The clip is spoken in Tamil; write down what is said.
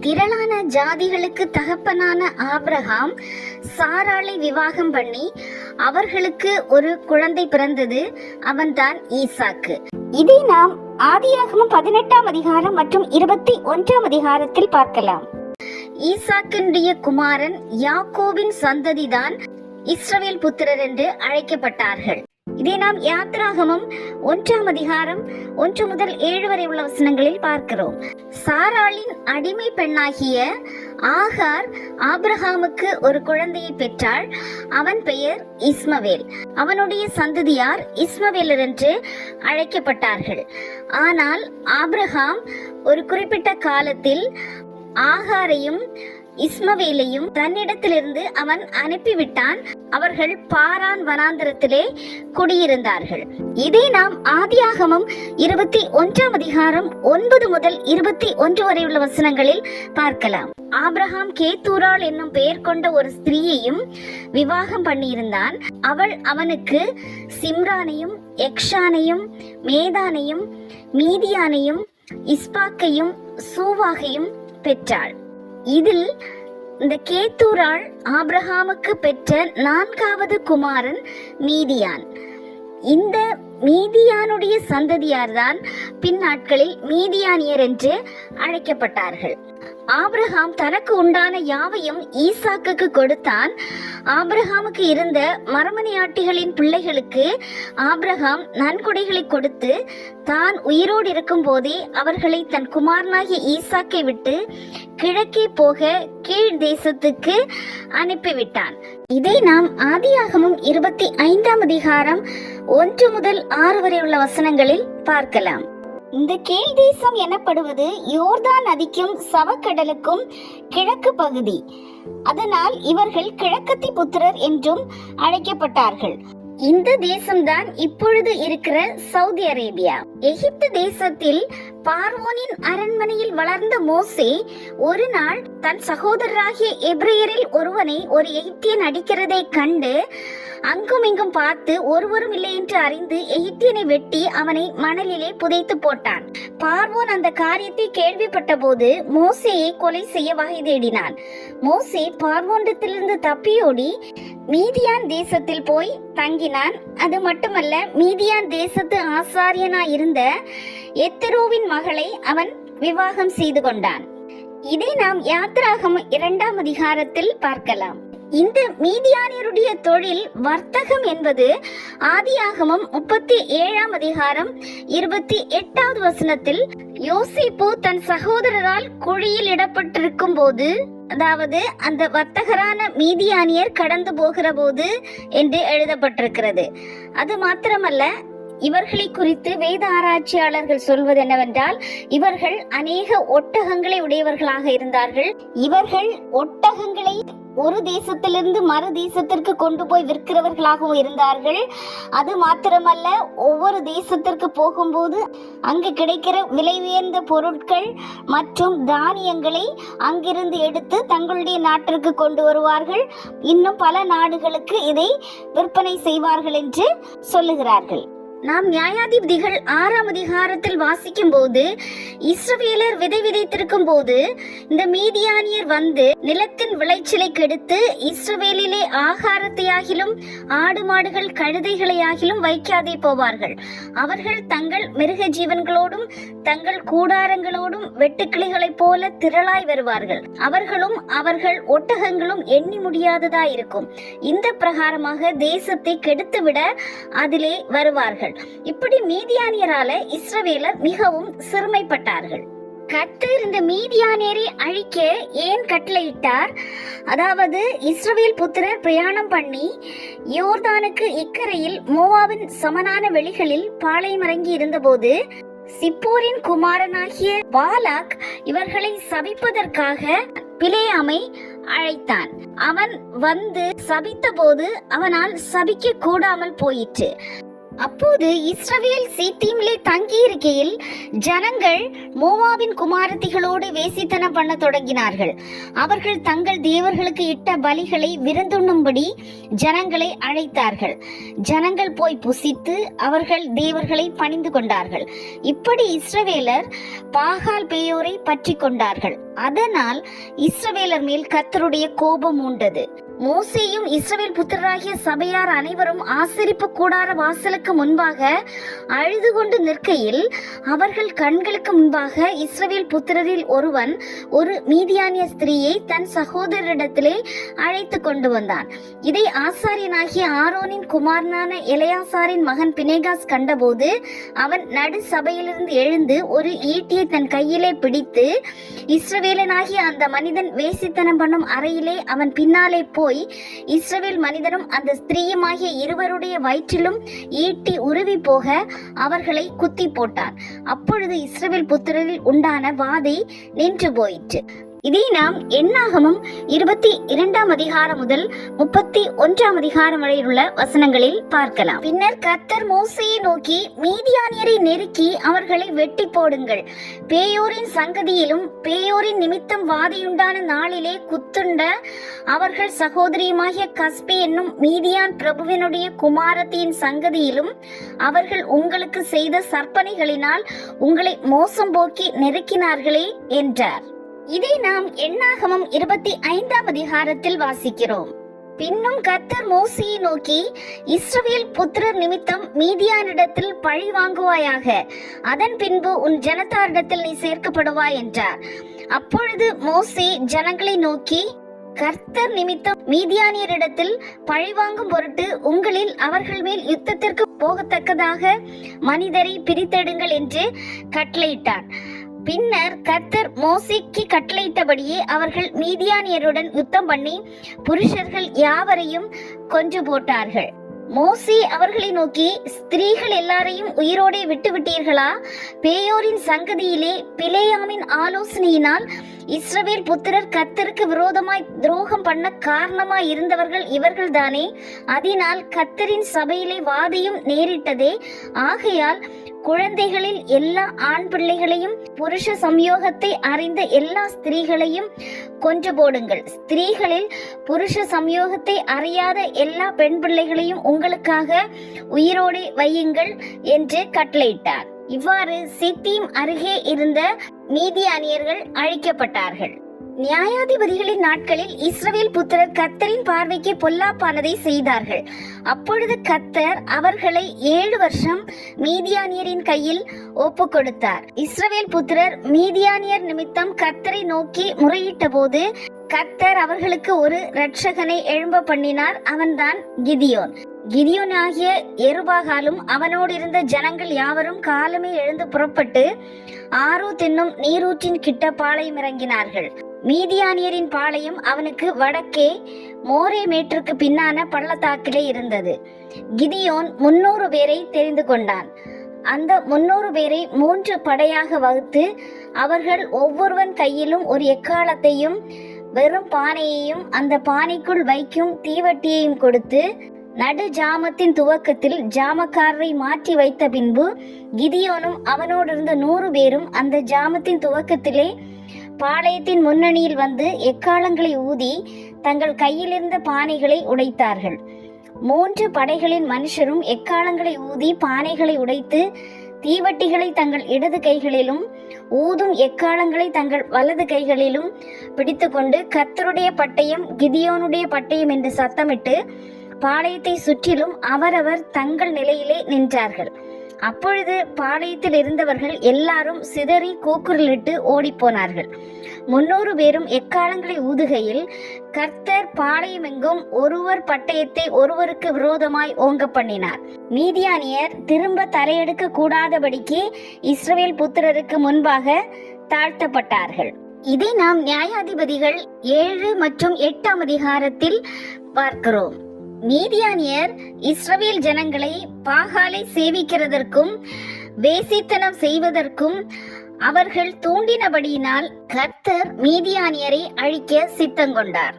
திரளான ஜாதிகளுக்கு தகப்பனான ஆப்ரஹாம் சாராளை விவாகம் பண்ணி அவர்களுக்கு ஒரு குழந்தை பிறந்தது. அவன்தான் ஈசாக்கு. இதை நாம் ஆதியாகமும் பதினெட்டாம் அதிகாரம் மற்றும் இருபத்தி ஒன்றாம் அதிகாரத்தில் பார்க்கலாம். ஈசாக்கினுடைய குமாரன் யாக்கோவின் சந்ததிதான் இஸ்ரவேல் புத்திரர் என்று அழைக்கப்பட்டார்கள். இதை நாம் யாத்ராகமம் ஒன்றாம் அதிகாரம் ஒன்று முதல் ஏழு வரை உள்ள வசனங்களில் பார்க்கிறோம். சாராளின் அடிமை பெண்ணாகிய ஆகார் ஆப்ரஹாமுக்கு ஒரு குழந்தையை பெற்றாள். அவன் பெயர் இஸ்மவேல். அவனுடைய சந்ததியார் இஸ்மவேலர் என்று அழைக்கப்பட்டார்கள். ஆனால் ஆப்ரஹாம் ஒரு குறிப்பிட்ட காலத்தில் ஆகாரையும் இஸ்மவேலையும் தன்னிடத்திலிருந்து அவன் அனுப்பிவிட்டான். அவர்கள் பாரான் வனாந்தரத்திலே குடியிருந்தார்கள். இதை நாம் ஆதியாகமம் இருபத்தி ஒன்றாம் அதிகாரம் ஒன்பது முதல் இருபத்தி ஒன்று வரை உள்ள வசனங்களில் பார்க்கலாம். ஆப்ரஹாம் கேத்தூரால் என்னும் பெயர் கொண்ட ஒரு ஸ்திரீயையும் விவாகம் பண்ணியிருந்தான். அவள் அவனுக்கு சிம்ரானையும் எக்ஷானையும் மேதானையும் மீதியானையும் இஸ்பாக்கையும் சூவாகையும் பெற்றாள். இதில் இந்த கேத்தூரால் ஆப்ரஹாமுக்கு பெற்ற நான்காவது குமாரன் மீதியான். இந்த மீதியானுடைய சந்ததியார்தான் பின்னாட்களில் மீதியானியர் என்று அழைக்கப்பட்டார்கள். ஆபிரகாம் தனக்கு உண்டான யாவையும் ஈசாக்குக்கு கொடுத்தான். ஆபிரகாமுக்கு இருந்த மரமணியாட்டிகளின் பிள்ளைகளுக்கு ஆபிரகாம் நன்கொடைகளை கொடுத்து தான் உயிரோடு இருக்கும் போதே அவர்களை தன் குமாரனாகிய ஈசாக்கை விட்டு கிழக்கே போக கீழ் தேசத்துக்கு அனுப்பிவிட்டான். இதை நாம் ஆதியாகமும் இருபத்தி ஐந்தாம் அதிகாரம் ஒன்று முதல் ஆறு வரை உள்ள வசனங்களில் பார்க்கலாம். இந்த கீழ் தேசம் எனப்படுவது யோர்தான் நதிக்கும் சவக்கடலுக்கும் கிழக்கு பகுதி. அதனால் இவர்கள் கிழக்கத்தி புத்திரர் என்றும் அழைக்கப்பட்டார்கள். இந்த தேசம்தான் இப்பொழுது இருக்கிற சவுதி அரேபியா. எகிப்து தேசத்தில் பார்வோனின் அரண்மனையில் வளர்ந்த மோசே ஒரு நாள் தன் சகோதரராகிய எப்ரேயரில் ஒருவனை ஒரு எகிப்தியன் அடிக்கிறதை கண்டு அங்கும் இங்கும் பார்த்து ஒருவரும் இல்லை என்று அறிந்து எகிப்தியனை வெட்டி அவனை மணலிலே புதைத்து போட்டான். பார்வோன் அந்த காரியத்தை கேள்விப்பட்ட போது மோசையை கொலை செய்ய வகை தேடினான். மோசே பார்வோண்டத்திலிருந்து தப்பியோடி மீதியான் தேசத்தில் போய் தங்கினான். அது மட்டுமல்ல மீதியான் தேசத்து ஆசாரியனாய் இருந்த எத்தரோவின் மகளை அவன் விவாகம் செய்து கொண்டான். இதை நாம் யாத்ராகம் இரண்டாம் அதிகாரத்தில் பார்க்கலாம். இந்த மீதியானியருடைய தொழில் வர்த்தகம் என்பது ஆதியாகமம் முப்பத்தி ஏழாம் அதிகாரம் இருபத்தி எட்டாவது வசனத்தில் யோசிப்பு தன் சகோதரரால் குழியில் இடப்பட்டிருக்கும் போது அதாவது அந்த வர்த்தகரான மீதியானியர் கடந்து போகிற போது என்று எழுதப்பட்டிருக்கிறது. அது மாத்திரமல்ல இவர்களை குறித்து வேத ஆராய்ச்சியாளர்கள் சொல்வது என்னவென்றால் இவர்கள் அநேக ஒட்டகங்களை உடையவர்களாக இருந்தார்கள். இவர்கள் ஒட்டகங்களை ஒரு தேசத்திலிருந்து மறு தேசத்திற்கு கொண்டு போய் விற்கிறவர்களாகவும் இருந்தார்கள். அது மாத்திரமல்ல ஒவ்வொரு தேசத்திற்கு போகும்போது அங்கு கிடைக்கிற விலை உயர்ந்த பொருட்கள் மற்றும் தானியங்களை அங்கிருந்து எடுத்து தங்களுடைய நாட்டிற்கு கொண்டு வருவார்கள். இன்னும் பல நாடுகளுக்கு இதை விற்பனை செய்வார்கள் என்று சொல்லுகிறார்கள். நாம் நியாயாதிபதிகள் ஆறாம் அதிகாரத்தில் வாசிக்கும் போது இஸ்ரவேலர் விதை விதைத்திருக்கும் போது இந்த மீதியானியர் வந்து நிலத்தின் விளைச்சலை கெடுத்து இஸ்ரவேலிலே ஆகாரத்தையாகிலும் ஆடு மாடுகள் கழுதைகளையாகிலும் வைக்காதே போவார்கள். அவர்கள் தங்கள் மிருக ஜீவன்களோடும் தங்கள் கூடாரங்களோடும் வெட்டுக்கிளிகளைப் போல திரளாய் வருவார்கள். அவர்களும் அவர்கள் ஒட்டகங்களும் எண்ணி முடியாததாயிருக்கும். இந்த பிரகாரமாக தேசத்தை கெடுத்துவிட அதிலே வருவார்கள். இப்படி மீதியானியரால இஸ்ரவேலர் மிகவும் சிறுமைப்பட்டார்கள். கத்து இந்த மீதியானியரை அழிக்க ஏன் கட்டளையிட்டார்? அதாவது இஸ்ரவேல் புத்திரர் பிரயாணம் பண்ணி யோர்தானுக்கு இக்கரையில் மோவாவின் சமனான வெளிகளில் பாளையமிறங்கி இருந்தபோது சிப்போரின் குமாரனாகிய பாலாக் இவர்களை சபிப்பதற்காக பிலேயாமை அழைத்தான். அவன் வந்து சபித்தபோது அவனால் சபிக்க கூடாமல் போயிற்று. அப்போது இஸ்ரவேல் சீத்தீமிலே தங்கியிருக்கையில் ஜனங்கள் மோவாவின் குமாரத்திகளோடு வேசித்தனம் பண்ண தொடங்கினார்கள். அவர்கள் தங்கள் தேவர்களுக்கு இட்ட பலிகளை விருந்துண்ணும்படி ஜனங்களை அழைத்தார்கள். ஜனங்கள் போய் புசித்து அவர்கள் தேவர்களை பணிந்து கொண்டார்கள். இப்படி இஸ்ரவேலர் பாகால் பேயோரை பற்றி கொண்டார்கள். அதனால் இஸ்ரவேலர் மேல் கர்த்தருடைய கோபம் உண்டது மோசேயும் இஸ்ரவேல் புத்திரராகிய சபையார் அனைவரும் ஆசரிப்பு கூடார வாசலுக்கு முன்பாக அழுது கொண்டு நிற்கையில் அவர்கள் கண்களுக்கு முன்பாக இஸ்ரவேல் புத்திரரில் ஒருவன் ஒரு மீதியானிய ஸ்திரீயை தன் சகோதரரிடத்திலே அழைத்து கொண்டு வந்தான். இதை ஆசாரியனாகிய ஆரோனின் குமாரனான இளையாசாரின் மகன் பினேகாஸ் கண்டபோது அவன் நடு சபையிலிருந்து எழுந்து ஒரு ஈட்டியை தன் கையிலே பிடித்து இஸ்ரவேலனாகிய அந்த மனிதன் வேசித்தனம் பண்ணும் அறையிலே அவன் பின்னாலே போய் இஸ்ரவேல் மனிதனும் அந்த ஸ்திரீயுமாகிய இருவருடைய வயிற்றிலும் ஈட்டி உருவி போக அவர்களை குத்தி போட்டார். அப்பொழுது இஸ்ரவேல் புத்திரரில் உண்டான வாதை நின்று போயிற்று. இதை நாம் எண்ணாகமும் இருபத்தி இரண்டாம் அதிகாரம் முதல் முப்பத்தி ஒன்றாம் அதிகாரம் வரை உள்ள வசனங்களில் பார்க்கலாம். பின்னர் கர்த்தர் மோசையை நோக்கி மீதியானியரை நெருக்கி அவர்களை வெட்டி போடுங்கள். பேயோரின் சங்கதியிலும் பேயோரின் நிமித்தம் வாதியுண்டான நாளிலே குத்துண்ட அவர்கள் சகோதரியுமாகிய கஸ்பி என்னும் மீதியான் பிரபுவினுடைய குமாரத்தியின் சங்கதியிலும் அவர்கள் உங்களுக்கு செய்த சற்பனைகளினால் உங்களை மோசம் போக்கி நெருக்கினார்களே என்றார். இதை நாம் எண்ணாகமம் இருபத்தி ஐந்தாம் அதிகாரத்தில் வாசிக்கிறோம். பின்னும் கர்த்தர் மோசியை நோக்கி இஸ்ரவேல் புத்திரர் நிமித்தம் மீதியானிடத்தில் பழி வாங்குவாயாக அதன் பின்பு உன் ஜனத்தாரிடத்தில் நீ சேர்க்கப்படுவாய் என்றார். அப்பொழுது மோசே ஜனங்களை நோக்கி கர்த்தர் நிமித்தம் மீதியானியரிடத்தில் பழிவாங்கும் பொருட்டு உங்களில் அவர்கள் மேல் யுத்தத்திற்கு போகத்தக்கதாக மனிதரை பிரித்தெடுங்கள் என்று கட்டளையிட்டான். பின்னர் கர்த்தர் மோசிக்கு கட்டளையிட்டபடியே அவர்கள் மீதியானியருடன் யுத்தம் பண்ணி புருஷர்கள் யாவரையும் கொஞ்சு போட்டார்கள். மோசி அவர்களை நோக்கி ஸ்திரீகள் எல்லாரையும் உயிரோடே விட்டுவிட்டீர்களா? பேயோரின் சங்கதியிலே பிளேயாமின் ஆலோசனையினால் இஸ்ரவேல் புத்திரர் கத்தருக்கு விரோதமாய் துரோகம் பண்ண காரணமாய் இருந்தவர்கள் இவர்கள்தானே. அதனால் கத்தரின் சபையிலே வாதியும் நேரிட்டதே. ஆகையால் குழந்தைகளில் எல்லா ஆண் பிள்ளைகளையும் புருஷ சம்யோகத்தை அறிந்த எல்லா ஸ்திரீகளையும் கொன்று போடுங்கள். ஸ்திரீகளில் புருஷ சம்யோகத்தை அறியாத எல்லா பெண் பிள்ளைகளையும் உங்களுக்காக உயிரோடு வையுங்கள் என்று கட்டளையிட்டார். இவ்வாறு சித்தீம் அருகே இருந்த மீதியானியர்கள் அழிக்கப்பட்டார்கள். நியாயாதிபதிகளின் நாட்களில் இஸ்ரவேல் புத்திரர் கத்தரின் பார்வைக்கு பொல்லாப்பானதை செய்தார்கள். அப்பொழுது கத்தர் அவர்களை ஏழு வருஷம் மீதியானியரின் கையில் ஒப்பு கொடுத்தார் இஸ்ரவேல் புத்திரர் மீதியானியர் நிமித்தம் கத்தரை நோக்கி முறையிட்ட போது கத்தர் அவர்களுக்கு ஒரு ரட்சகனை எழும்ப பண்ணினார். அவன்தான் கிதியோன். கிதியோனாகிய எருபாகாலும் அவனோடு இருந்த ஜனங்கள் யாவரும் காலமே எழுந்து புறப்பட்டு ஆரோ தின்னும் நீரூற்றின் கிட்ட பாளையம் இறங்கினார்கள். மீதியானியரின் பாளையம் அவனுக்கு வடக்கே மோரே மேட்டிற்கு பின்னான பள்ளத்தாக்கிலே இருந்தது. கிதியோன் முன்னூறு பேரை தெரிந்து கொண்டான். அந்த முன்னூறு பேரை மூன்று படையாக வகுத்து அவர்கள் ஒவ்வொருவன் கையிலும் ஒரு எக்காலத்தையும் வெறும் பானையையும் அந்த பானைக்குள் வைக்கும் தீவட்டியையும் கொடுத்து நடு ஜாமத்தின் துவக்கத்தில் ஜாமக்காரரை மாற்றி வைத்த பின்பு கிதியோனும் அவனோடு இருந்த நூறு பேரும் அந்த ஜாமத்தின் துவக்கத்திலே பாளையத்தின் முன்னணியில் வந்து எக்காலங்களை ஊதி தங்கள் கையிலிருந்த பானைகளை உடைத்தார்கள். மூன்று படைகளின் மனுஷரும் எக்காலங்களை ஊதி பானைகளை உடைத்து தீவட்டிகளை தங்கள் இடது கைகளிலும் ஊதும் எக்காலங்களை தங்கள் வலது கைகளிலும் பிடித்துக்கொண்டு கத்தருடைய பட்டயம் கிதியோனுடைய பட்டயம் என்று சத்தமிட்டு பாளையத்தை சுற்றிலும் அவரவர் தங்கள் நிலையிலே நின்றார்கள். அப்பொழுது பாளையத்தில் இருந்தவர்கள் எல்லாரும் சிதறி கூக்குரலிட்டு ஓடிப்போனார்கள் முன்னூறு பேரும் எக்காலங்களை ஊதுகையில் கர்த்தர் பாளையமெங்கும் ஒருவர் பட்டயத்தை ஒருவருக்கு விரோதமாய் ஓங்க பண்ணினார். மீதியானியர் திரும்ப தலையெடுக்க கூடாதபடிக்கு இஸ்ரவேல் புத்திரருக்கு முன்பாக தாழ்த்தப்பட்டார்கள். இதை நாம் நியாயாதிபதிகள் ஏழு மற்றும் எட்டாம் அதிகாரத்தில் பார்க்கிறோம். மீதியானியர் இஸ்ரவேல் ஜனங்களை பாகாலை சேவிக்கிறதற்கும் வேசித்தனம் செய்வதற்கும் அவர்கள் தூண்டினபடியினால் கர்த்தர் மீதியானியரை அழிக்க சித்தங்கொண்டார்